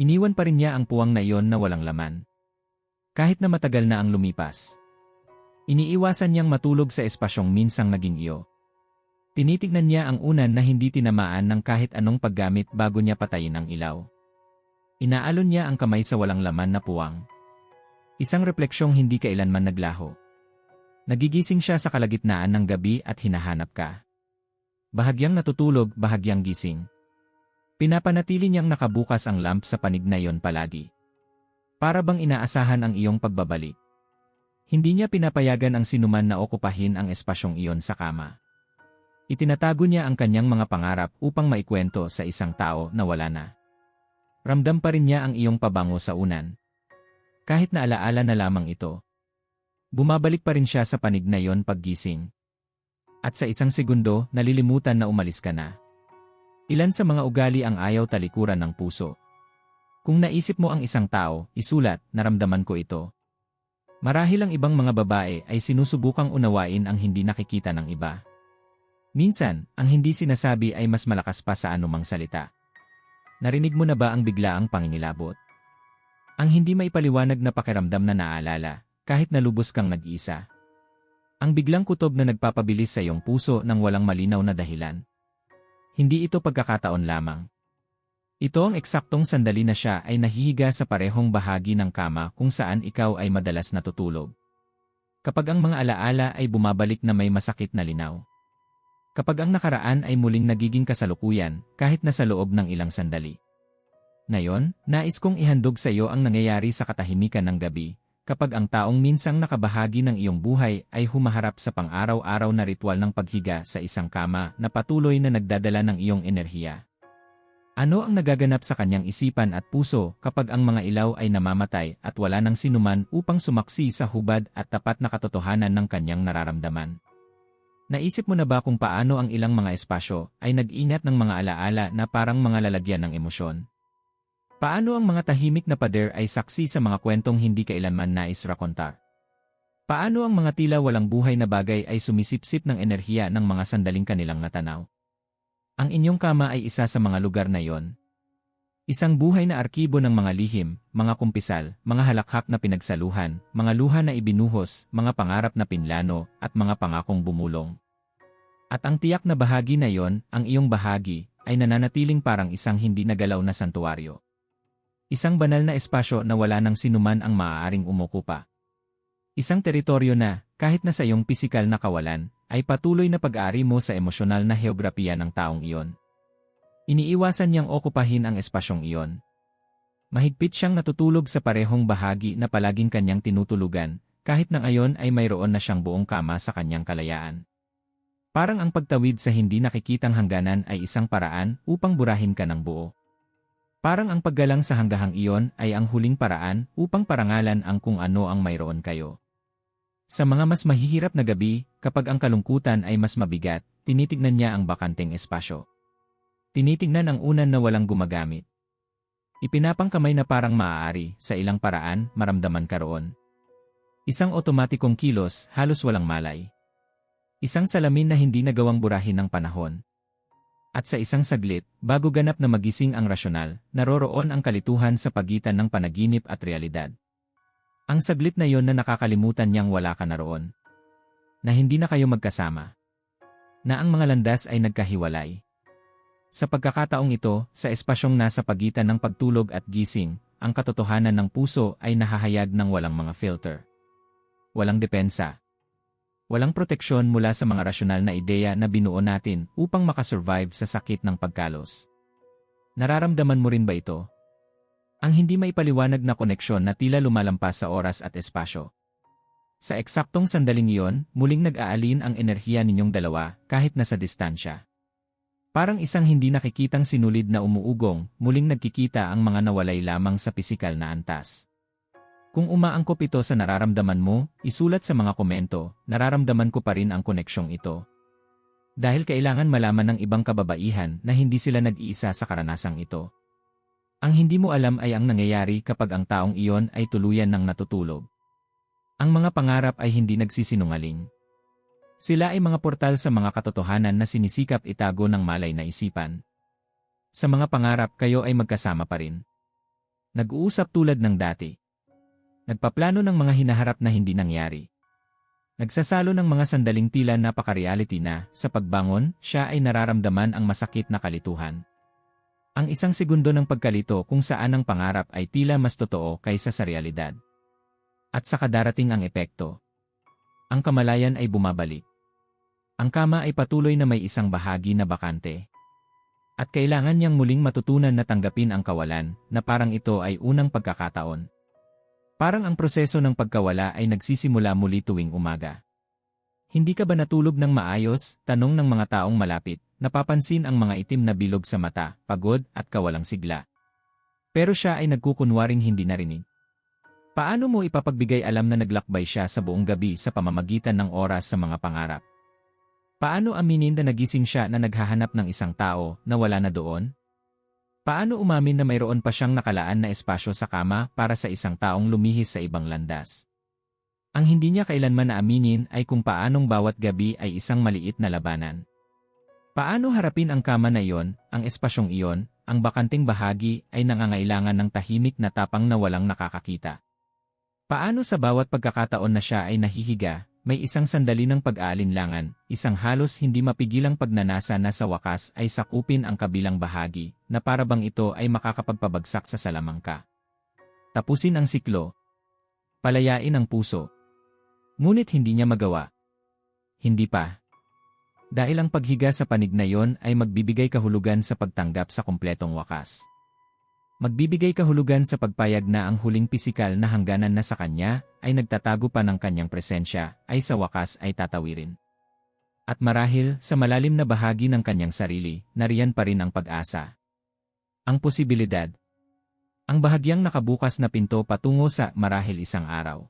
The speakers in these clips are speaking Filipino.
Iniwan pa rin niya ang puwang na iyon na walang laman. Kahit na matagal na ang lumipas. Iniiwasan niyang matulog sa espasyong minsang naging iyo. Tinitignan niya ang unan na hindi tinamaan ng kahit anong paggamit bago niya patayin ang ilaw. Inaalon niya ang kamay sa walang laman na puwang. Isang refleksyong hindi kailanman naglaho. Nagigising siya sa kalagitnaan ng gabi at hinahanap ka. Bahagyang natutulog, bahagyang gising. Pinapanatili niyang nakabukas ang lamp sa panig na iyon palagi. Para bang inaasahan ang iyong pagbabalik. Hindi niya pinapayagan ang sinuman na okupahin ang espasyong iyon sa kama. Itinatago niya ang kanyang mga pangarap upang maikwento sa isang tao na wala na. Ramdam pa rin niya ang iyong pabango sa unan. Kahit na alaala na lamang ito. Bumabalik pa rin siya sa panig na iyon paggising. At sa isang segundo, nalilimutan na umalis ka na. Ilan sa mga ugali ang ayaw talikuran ng puso. Kung naisip mo ang isang tao, isulat, naramdaman ko ito. Marahil ang ibang mga babae ay sinusubukang unawain ang hindi nakikita ng iba. Minsan, ang hindi sinasabi ay mas malakas pa sa anumang salita. Narinig mo na ba ang biglaang pangingilabot? Ang hindi maipaliwanag na pakiramdam na naalala, kahit nalubos kang nag-isa. Ang biglang kutob na nagpapabilis sa iyong puso ng walang malinaw na dahilan. Hindi ito pagkakataon lamang. Ito ang eksaktong sandali na siya ay nahihiga sa parehong bahagi ng kama kung saan ikaw ay madalas natutulog. Kapag ang mga alaala ay bumabalik na may masakit na linaw. Kapag ang nakaraan ay muling nagiging kasalukuyan kahit na sa loob ng ilang sandali. Ngayon, nais kong ihandog sa iyo ang nangyayari sa katahimikan ng gabi, kapag ang taong minsang nakabahagi ng iyong buhay ay humaharap sa pang-araw-araw na ritual ng paghiga sa isang kama na patuloy na nagdadala ng iyong enerhiya. Ano ang nagaganap sa kanyang isipan at puso kapag ang mga ilaw ay namamatay at wala nang sinuman upang sumaksi sa hubad at tapat na katotohanan ng kanyang nararamdaman? Naisip mo na ba kung paano ang ilang mga espasyo ay nag-ingat ng mga alaala na parang mga lalagyan ng emosyon? Paano ang mga tahimik na pader ay saksi sa mga kwentong hindi kailanman nais rakontar? Paano ang mga tila walang buhay na bagay ay sumisipsip ng enerhiya ng mga sandaling kanilang natanaw? Ang inyong kama ay isa sa mga lugar na iyon. Isang buhay na arkibo ng mga lihim, mga kumpisal, mga halakhak na pinagsaluhan, mga luha na ibinuhos, mga pangarap na pinlano, at mga pangakong bumulong. At ang tiyak na bahagi na iyon, ang iyong bahagi, ay nananatiling parang isang hindi nagalaw na santuaryo. Isang banal na espasyo na wala nang sinuman ang maaaring umukupa. Isang teritoryo na, kahit na sa iyong pisikal na kawalan, ay patuloy na pag-aari mo sa emosyonal na heograpiya ng taong iyon. Iniiwasan niyang okupahin ang espasyong iyon. Mahigpit siyang natutulog sa parehong bahagi na palaging kanyang tinutulugan, kahit na ngayon ay mayroon na siyang buong kama sa kanyang kalayaan. Parang ang pagtawid sa hindi nakikitang hangganan ay isang paraan upang burahin ka ng buo. Parang ang paggalang sa hanggahang iyon ay ang huling paraan upang parangalan ang kung ano ang mayroon kayo. Sa mga mas mahihirap na gabi, kapag ang kalungkutan ay mas mabigat, tinitignan niya ang bakanteng espasyo. Tinitignan ang unan na walang gumagamit. Ipinapang kamay na parang maaari, sa ilang paraan, maramdaman ka roon. Isang otomatikong kilos, halos walang malay. Isang salamin na hindi nagawang burahin ng panahon. At sa isang saglit, bago ganap na magising ang rasyonal, naroroon ang kalituhan sa pagitan ng panaginip at realidad. Ang saglit na yon na nakakalimutan niyang wala ka na roon. Na hindi na kayo magkasama. Na ang mga landas ay nagkahiwalay. Sa pagkakataong ito, sa espasyong nasa pagitan ng pagtulog at gising, ang katotohanan ng puso ay nahahayag ng walang mga filter. Walang depensa, Walang proteksyon mula sa mga rasyonal na ideya na binuo natin upang makasurvive sa sakit ng pagkalos. Nararamdaman mo rin ba ito? Ang hindi maipaliwanag na koneksyon na tila lumalampas sa oras at espasyo. Sa eksaktong sandaling iyon, muling nag-aalin ang enerhiya ninyong dalawa kahit nasa distansya. Parang isang hindi nakikitang sinulid na umuugong, muling nagkikita ang mga nawalay lamang sa pisikal na antas. Kung umaangkop ito sa nararamdaman mo, isulat sa mga komento, nararamdaman ko pa rin ang koneksyong ito. Dahil kailangan malaman ng ibang kababaihan na hindi sila nag-iisa sa karanasang ito. Ang hindi mo alam ay ang nangyayari kapag ang taong iyon ay tuluyan ng natutulog. Ang mga pangarap ay hindi nagsisinungaling. Sila ay mga portal sa mga katotohanan na sinisikap itago ng malay na isipan. Sa mga pangarap kayo ay magkasama pa rin. Nag-uusap tulad ng dati. Nagpaplano ng mga hinaharap na hindi nangyari. Nagsasalo ng mga sandaling tila napaka-reality na, sa pagbangon, siya ay nararamdaman ang masakit na kalituhan. Ang isang segundo ng pagkalito kung saan ang pangarap ay tila mas totoo kaysa sa realidad. At sa kadarating ang epekto. Ang kamalayan ay bumabalik. Ang kama ay patuloy na may isang bahagi na bakante. At kailangan niyang muling matutunan na tanggapin ang kawalan, na parang ito ay unang pagkakataon. Parang ang proseso ng pagkawala ay nagsisimula muli tuwing umaga. Hindi ka ba natulog ng maayos? Tanong ng mga taong malapit. Napapansin ang mga itim na bilog sa mata, pagod at kawalang sigla. Pero siya ay nagkukunwaring hindi narinig. Paano mo ipapagbigay alam na naglakbay siya sa buong gabi sa pamamagitan ng oras sa mga pangarap? Paano aminin na nagising siya na naghahanap ng isang tao na wala na doon? Paano umamin na mayroon pa siyang nakalaan na espasyo sa kama para sa isang taong lumihis sa ibang landas? Ang hindi niya kailanman naaminin ay kung paanong bawat gabi ay isang maliit na labanan. Paano harapin ang kama na iyon, ang espasyong iyon, ang bakanting bahagi ay nangangailangan ng tahimik na tapang na walang nakakakita. Paano sa bawat pagkakataon na siya ay nahihiga, may isang sandali ng pag-aalinlangan, isang halos hindi mapigilang pagnanasa na sa wakas ay sakupin ang kabilang bahagi, na parabang ito ay makakapagpabagsak sa salamangka. Tapusin ang siklo. Palayain ang puso. Ngunit hindi niya magawa. Hindi pa. Dahil ang paghiga sa panig na yon ay magbibigay kahulugan sa pagtanggap sa kumpletong wakas. Magbibigay kahulugan sa pagpayag na ang huling pisikal na hangganan na sa kanya ay nagtatago pa ng kanyang presensya ay sa wakas ay tatawirin. At marahil sa malalim na bahagi ng kanyang sarili, nariyan pa rin ang pag-asa. Ang posibilidad. Ang bahagyang nakabukas na pinto patungo sa marahil isang araw.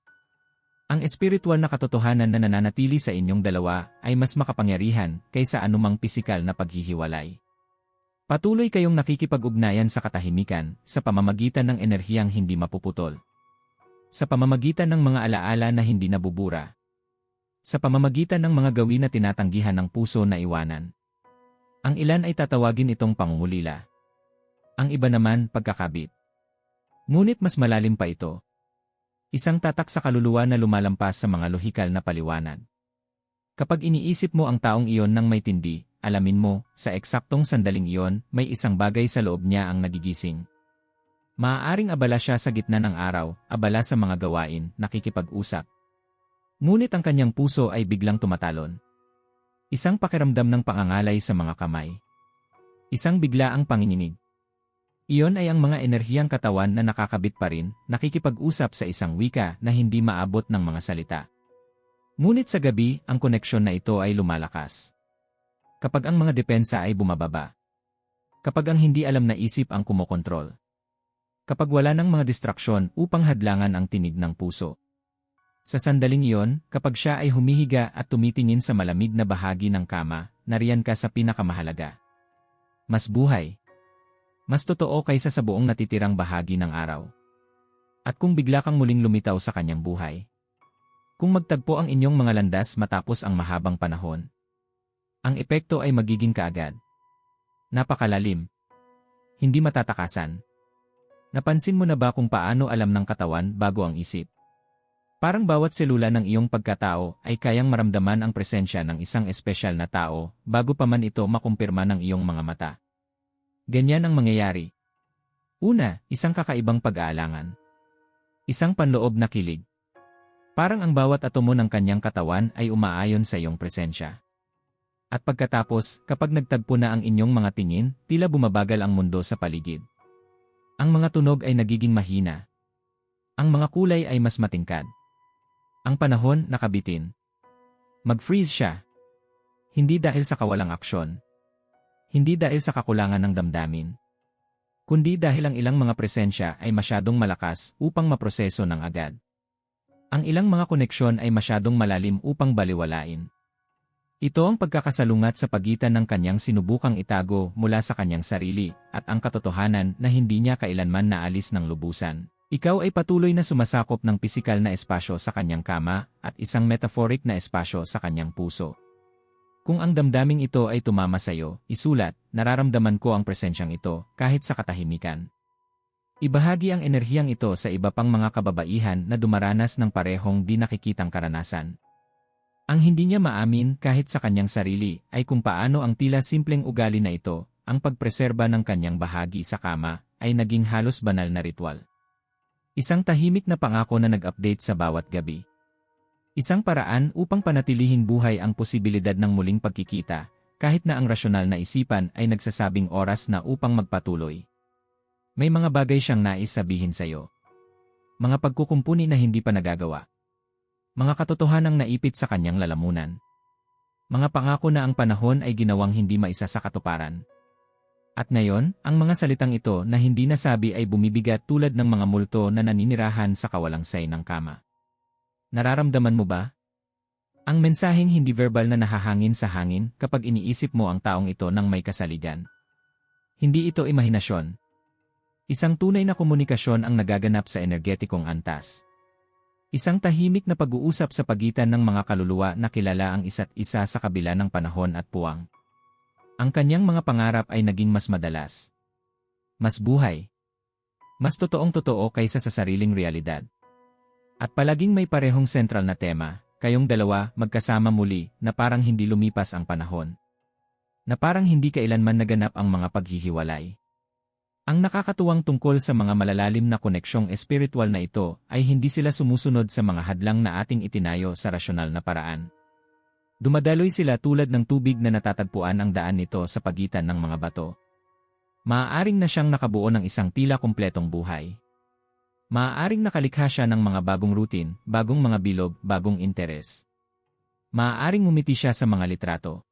Ang espiritual na katotohanan na nananatili sa inyong dalawa ay mas makapangyarihan kaysa anumang pisikal na paghihiwalay. Patuloy kayong nakikipag-ugnayan sa katahimikan sa pamamagitan ng enerhiyang hindi mapuputol. Sa pamamagitan ng mga alaala na hindi nabubura. Sa pamamagitan ng mga gawin na tinatanggihan ng puso na iwanan. Ang ilan ay tatawagin itong pangungulila. Ang iba naman pagkakabit. Ngunit mas malalim pa ito. Isang tatak sa kaluluwa na lumalampas sa mga lohikal na paliwanag. Kapag iniisip mo ang taong iyon ng may tindi, alamin mo, sa eksaktong sandaling iyon, may isang bagay sa loob niya ang nagigising. Maaaring abala siya sa gitna ng araw, abala sa mga gawain, nakikipag-usap. Ngunit ang kanyang puso ay biglang tumatalon. Isang pakiramdam ng pangangalay sa mga kamay. Isang bigla ang panginginig. Iyon ay ang mga enerhiyang katawan na nakakabit pa rin, nakikipag-usap sa isang wika na hindi maabot ng mga salita. Ngunit sa gabi, ang koneksyon na ito ay lumalakas. Kapag ang mga depensa ay bumababa. Kapag ang hindi alam na isip ang kumokontrol. Kapag wala ng mga distraksyon upang hadlangan ang tinig ng puso. Sa sandaling iyon, kapag siya ay humihiga at tumitingin sa malamig na bahagi ng kama, nariyan ka sa pinakamahalaga. Mas buhay. Mas totoo kaysa sa buong natitirang bahagi ng araw. At kung bigla kang muling lumitaw sa kanyang buhay. Kung magtagpo ang inyong mga landas matapos ang mahabang panahon, ang epekto ay magiging kaagad. Napakalalim. Hindi matatakasan. Napansin mo na ba kung paano alam ng katawan bago ang isip? Parang bawat selula ng iyong pagkatao ay kayang maramdaman ang presensya ng isang espesyal na tao bago pa man ito makumpirma ng iyong mga mata. Ganyan ang mangyayari. Una, isang kakaibang pag-aalangan. Isang panloob na kilig. Parang ang bawat atomo ng kanyang katawan ay umaayon sa iyong presensya. At pagkatapos, kapag nagtagpo na ang inyong mga tingin, tila bumabagal ang mundo sa paligid. Ang mga tunog ay nagiging mahina. Ang mga kulay ay mas matingkad. Ang panahon nakabitin. Mag-freeze siya. Hindi dahil sa kawalang aksyon. Hindi dahil sa kakulangan ng damdamin. Kundi dahil ang ilang mga presensya ay masyadong malakas upang maproseso ng agad. Ang ilang mga koneksyon ay masyadong malalim upang baliwalain. Ito ang pagkakasalungat sa pagitan ng kanyang sinubukang itago mula sa kanyang sarili at ang katotohanan na hindi niya kailanman naalis ng lubusan. Ikaw ay patuloy na sumasakop ng pisikal na espasyo sa kanyang kama at isang metaphoric na espasyo sa kanyang puso. Kung ang damdaming ito ay tumama sa iyo, isulat, nararamdaman ko ang presensyang ito kahit sa katahimikan. Ibahagi ang enerhiyang ito sa iba pang mga kababaihan na dumaranas ng parehong di nakikitang karanasan. Ang hindi niya maamin kahit sa kanyang sarili ay kung paano ang tila simpleng ugali na ito, ang pagpreserba ng kanyang bahagi sa kama, ay naging halos banal na ritual. Isang tahimik na pangako na nag-update sa bawat gabi. Isang paraan upang panatilihin buhay ang posibilidad ng muling pagkikita, kahit na ang rasyonal na isipan ay nagsasabing oras na upang magpatuloy. May mga bagay siyang nais sabihin sa iyo. Mga pagkukumpuni na hindi pa nagagawa. Mga katotohanang naipit sa kanyang lalamunan. Mga pangako na ang panahon ay ginawang hindi maisa sa katuparan. At ngayon, ang mga salitang ito na hindi nasabi ay bumibigat tulad ng mga multo na naninirahan sa kawalang say ng kama. Nararamdaman mo ba? Ang mensaheng hindi verbal na nahahangin sa hangin kapag iniisip mo ang taong ito ng may kasaligan. Hindi ito imahinasyon, Isang tunay na komunikasyon ang nagaganap sa energetikong antas. Isang tahimik na pag-uusap sa pagitan ng mga kaluluwa na kilala ang isa't isa sa kabila ng panahon at puwang. Ang kanyang mga pangarap ay naging mas madalas. Mas buhay. Mas totoong totoo kaysa sa sariling realidad. At palaging may parehong sentral na tema, kayong dalawa magkasama muli na parang hindi lumipas ang panahon. Na parang hindi kailanman naganap ang mga paghihiwalay. Ang nakakatuwang tungkol sa mga malalalim na koneksyong espiritual na ito ay hindi sila sumusunod sa mga hadlang na ating itinayo sa rasyonal na paraan. Dumadaloy sila tulad ng tubig na natatagpuan ang daan nito sa pagitan ng mga bato. Maaaring na siyang nakabuo ng isang tila kumpletong buhay. Maaaring nakalikha siya ng mga bagong routine, bagong mga bilog, bagong interes. Maaaring umiti siya sa mga litrato.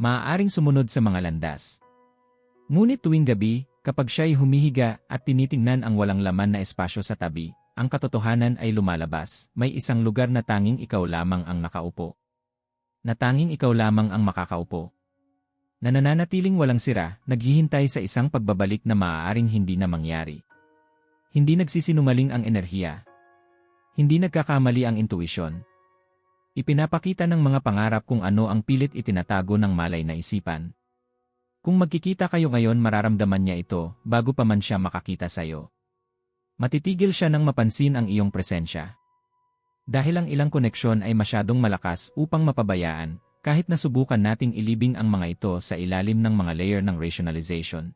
Maaaring sumunod sa mga landas. Ngunit tuwing gabi, Kapag siya'y humihiga at tinitingnan ang walang laman na espasyo sa tabi, ang katotohanan ay lumalabas, may isang lugar na tanging ikaw lamang ang nakaupo. Na tanging ikaw lamang ang makakaupo. Na nananatiling walang sira, naghihintay sa isang pagbabalik na maaaring hindi na mangyari. Hindi nagsisinungaling ang enerhiya. Hindi nagkakamali ang intuisyon. Ipinapakita ng mga pangarap kung ano ang pilit itinatago ng malay na isipan. Kung magkikita kayo ngayon mararamdaman niya ito bago pa man siya makakita sa iyo. Matitigil siya nang mapansin ang iyong presensya. Dahil ang ilang koneksyon ay masyadong malakas upang mapabayaan, kahit nasubukan nating ilibing ang mga ito sa ilalim ng mga layer ng rationalization.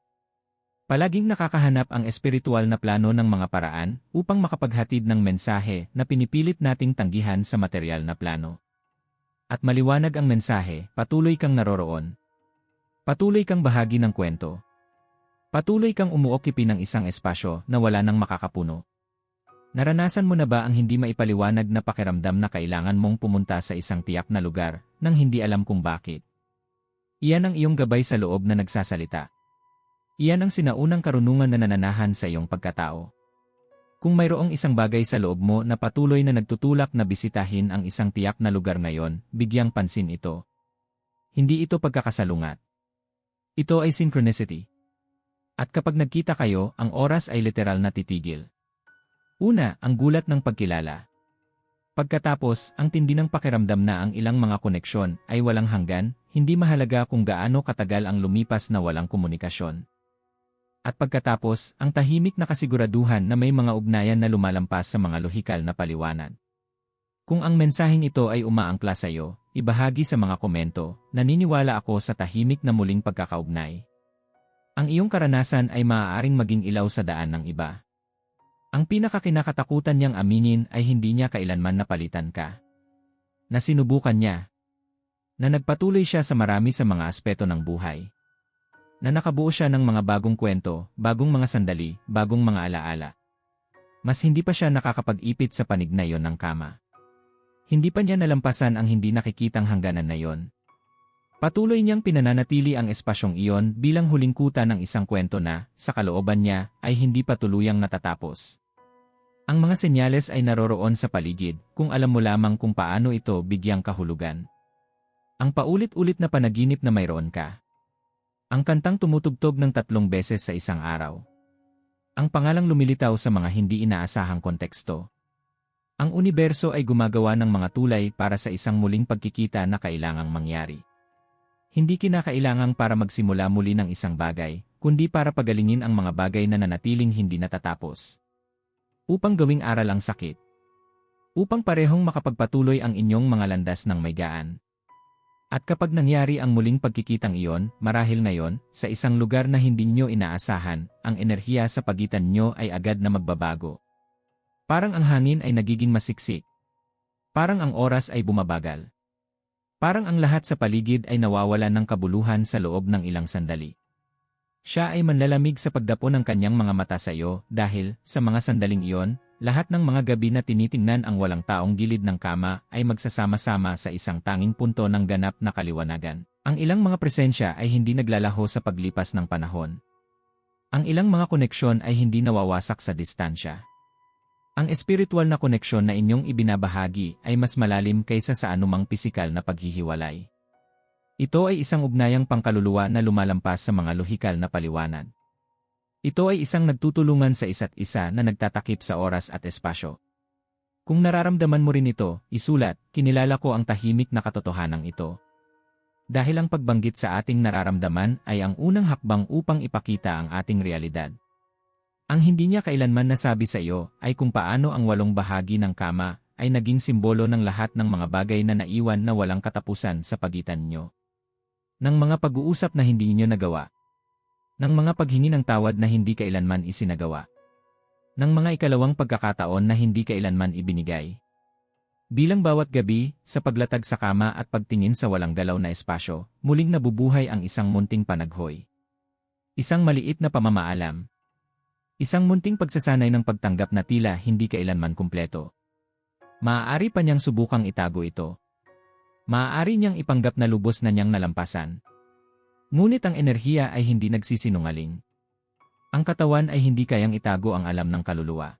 Palaging nakakahanap ang espiritual na plano ng mga paraan upang makapaghatid ng mensahe na pinipilit nating tanggihan sa material na plano. At maliwanag ang mensahe, patuloy kang naroroon, Patuloy kang bahagi ng kwento. Patuloy kang umuokipi ng isang espasyo na wala nang makakapuno. Naranasan mo na ba ang hindi maipaliwanag na pakiramdam na kailangan mong pumunta sa isang tiyak na lugar nang hindi alam kung bakit? Iyan ang iyong gabay sa loob na nagsasalita. Iyan ang sinaunang karunungan na nananahan sa iyong pagkatao. Kung mayroong isang bagay sa loob mo na patuloy na nagtutulak na bisitahin ang isang tiyak na lugar ngayon, bigyang pansin ito. Hindi ito pagkakasalungat. Ito ay synchronicity. At kapag nagkita kayo, ang oras ay literal na titigil. Una, ang gulat ng pagkilala. Pagkatapos, ang tindi ng pakiramdam na ang ilang mga koneksyon ay walang hanggan, hindi mahalaga kung gaano katagal ang lumipas na walang komunikasyon. At pagkatapos, ang tahimik na kasiguraduhan na may mga ugnayan na lumalampas sa mga lohikal na paliwanag. Kung ang mensaheng ito ay umaangkla sa iyo, ibahagi sa mga komento, naniniwala ako sa tahimik na muling pagkakaugnay. Ang iyong karanasan ay maaaring maging ilaw sa daan ng iba. Ang pinakakinakatakutan niyang aminin ay hindi niya kailanman napalitan ka. Na sinubukan niya. Na nagpatuloy siya sa marami sa mga aspeto ng buhay. Na nakabuo siya ng mga bagong kwento, bagong mga sandali, bagong mga alaala. Mas hindi pa siya nakakapag-ipit sa panig na yon ng kama. Hindi pa niya nalampasan ang hindi nakikitang hangganan na yon. Patuloy niyang pinananatili ang espasyong iyon bilang huling kuta ng isang kwento na, sa kalooban niya, ay hindi pa tuluyang natatapos. Ang mga senyales ay naroroon sa paligid, kung alam mo lamang kung paano ito bigyang kahulugan. Ang paulit-ulit na panaginip na mayroon ka. Ang kantang tumutugtog ng tatlong beses sa isang araw. Ang pangalang lumilitaw sa mga hindi inaasahang konteksto. Ang universo ay gumagawa ng mga tulay para sa isang muling pagkikita na kailangang mangyari. Hindi kinakailangang para magsimula muli ng isang bagay, kundi para pagalingin ang mga bagay na nanatiling hindi natatapos. Upang gawing aral ang sakit. Upang parehong makapagpatuloy ang inyong mga landas ng may gaan. At kapag nangyari ang muling pagkikitang iyon, marahil ngayon, sa isang lugar na hindi nyo inaasahan, ang enerhiya sa pagitan nyo ay agad na magbabago. Parang ang hangin ay nagiging masiksik. Parang ang oras ay bumabagal. Parang ang lahat sa paligid ay nawawala ng kabuluhan sa loob ng ilang sandali. Siya ay manlalamig sa pagdapo ng kanyang mga mata sa iyo dahil, sa mga sandaling iyon, lahat ng mga gabi na tinitingnan ang walang taong gilid ng kama ay magsasama-sama sa isang tanging punto ng ganap na kaliwanagan. Ang ilang mga presensya ay hindi naglalaho sa paglipas ng panahon. Ang ilang mga koneksyon ay hindi nawawasak sa distansya. Ang espiritual na koneksyon na inyong ibinabahagi ay mas malalim kaysa sa anumang pisikal na paghihiwalay. Ito ay isang ugnayang pangkaluluwa na lumalampas sa mga lohikal na paliwanag. Ito ay isang nagtutulungan sa isa't isa na nagtatakip sa oras at espasyo. Kung nararamdaman mo rin ito, isulat, kinilala ko ang tahimik na katotohanan ito. Dahil ang pagbanggit sa ating nararamdaman ay ang unang hakbang upang ipakita ang ating realidad. Ang hindi niya kailanman nasabi sa iyo ay kung paano ang walong bahagi ng kama ay naging simbolo ng lahat ng mga bagay na naiwan na walang katapusan sa pagitan nyo. Ng mga pag-uusap na hindi niyo nagawa. Ng mga paghingi ng tawad na hindi kailanman isinagawa. Ng mga ikalawang pagkakataon na hindi kailanman ibinigay. Bilang bawat gabi, sa paglatag sa kama at pagtingin sa walang galaw na espasyo, muling nabubuhay ang isang munting panaghoy. Isang maliit na pamamaalam, Isang munting pagsasanay ng pagtanggap na tila hindi kailanman kumpleto. Maaari pa niyang subukang itago ito. Maaari niyang ipanggap na lubos na niyang nalampasan. Ngunit ang enerhiya ay hindi nagsisinungaling. Ang katawan ay hindi kayang itago ang alam ng kaluluwa.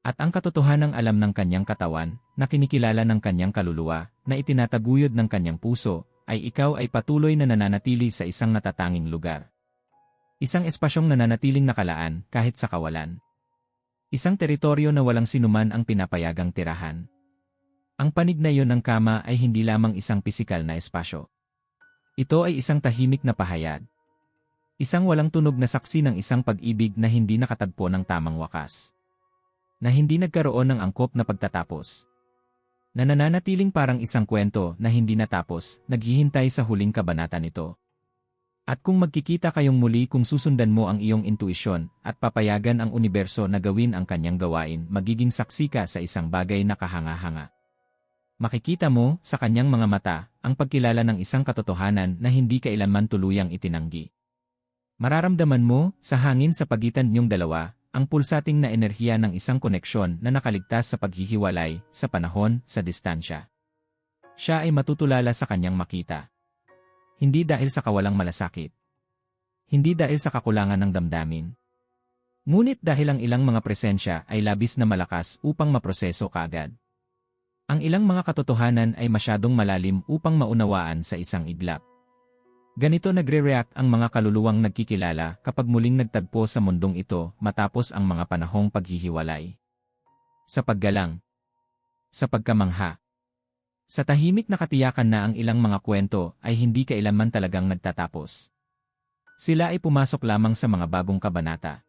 At ang katotohanang alam ng kanyang katawan, na kinikilala ng kanyang kaluluwa, na itinataguyod ng kanyang puso, ay ikaw ay patuloy na nananatili sa isang natatanging lugar. Isang espasyong nananatiling nakalaan kahit sa kawalan. Isang teritoryo na walang sinuman ang pinapayagang tirahan. Ang panig na iyon ng kama ay hindi lamang isang pisikal na espasyo. Ito ay isang tahimik na pahayag. Isang walang tunog na saksi ng isang pag-ibig na hindi nakatagpo ng tamang wakas. Na hindi nagkaroon ng angkop na pagtatapos. Na nananatiling parang isang kwento na hindi natapos, naghihintay sa huling kabanata nito. At kung magkikita kayong muli kung susundan mo ang iyong intuisyon at papayagan ang universo na gawin ang kanyang gawain, magiging saksi ka sa isang bagay na kahanga-hanga. Makikita mo, sa kanyang mga mata, ang pagkilala ng isang katotohanan na hindi kailanman tuluyang itinanggi. Mararamdaman mo, sa hangin sa pagitan niyong dalawa, ang pulsating na enerhiya ng isang koneksyon na nakaligtas sa paghihiwalay, sa panahon, sa distansya. Siya ay matutulala sa kanyang makita. Hindi dahil sa kawalang malasakit. Hindi dahil sa kakulangan ng damdamin. Ngunit dahil ang ilang mga presensya ay labis na malakas upang maproseso kaagad. Ang ilang mga katotohanan ay masyadong malalim upang maunawaan sa isang iglap. Ganito nagre-react ang mga kaluluwang nagkikilala kapag muling nagtagpo sa mundong ito matapos ang mga panahong paghihiwalay. Sa paggalang. Sa pagkamangha. Sa tahimik na katiyakan na ang ilang mga kwento ay hindi kailanman talagang nagtatapos. Sila ay pumasok lamang sa mga bagong kabanata.